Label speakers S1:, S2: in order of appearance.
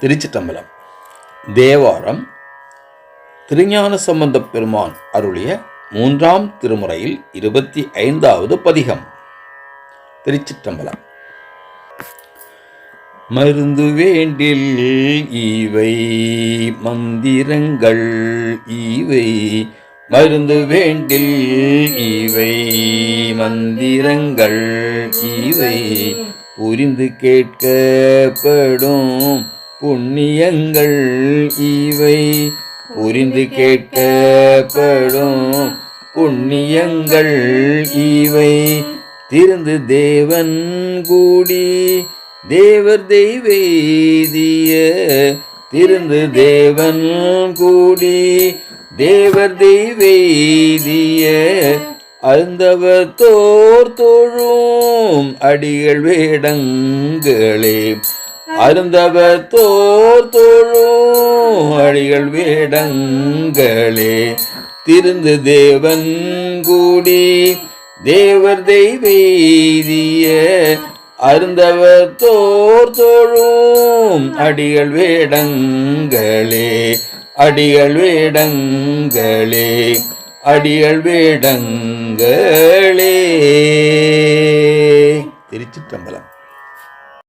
S1: திருச்சிட்டம்பலம் தேவாரம். திருஞான சம்பந்த பெருமான் அருளிய மூன்றாம் திருமுறையில் இருபத்தி ஐந்தாவது பதிகம். திருச்சிட்டம்பலம் மருந்து வேண்டில் இவை மந்திரங்கள் இவை மருந்து வேண்டில் இவை மந்திரங்கள் இவை புரிந்து கேட்கப்படும் புண்ணியங்கள் இவை. புரிந்து கேட்கப்படும் புண்ணியங்கள் இவை. திருந்து தேவன் கூடி தேவர் தெய்வேதிய. திருந்து தேவன் கூடி தேவர் தெய்வேதிய. அந்தவர் தோர் தோழும் அடிகள் வேடங்களே. அருந்தவர் தோர் தோழும் அழிகள் வேடங்களே திருந்து தேவன் கூடி தேவர் தெய்வேதிய அருந்தவர் தோர் தோழும் அடிகள் வேடங்களே அடிகள் வேடங்களே அடிகள் வேடங்களே. திருச்சிற்றம்பலம்.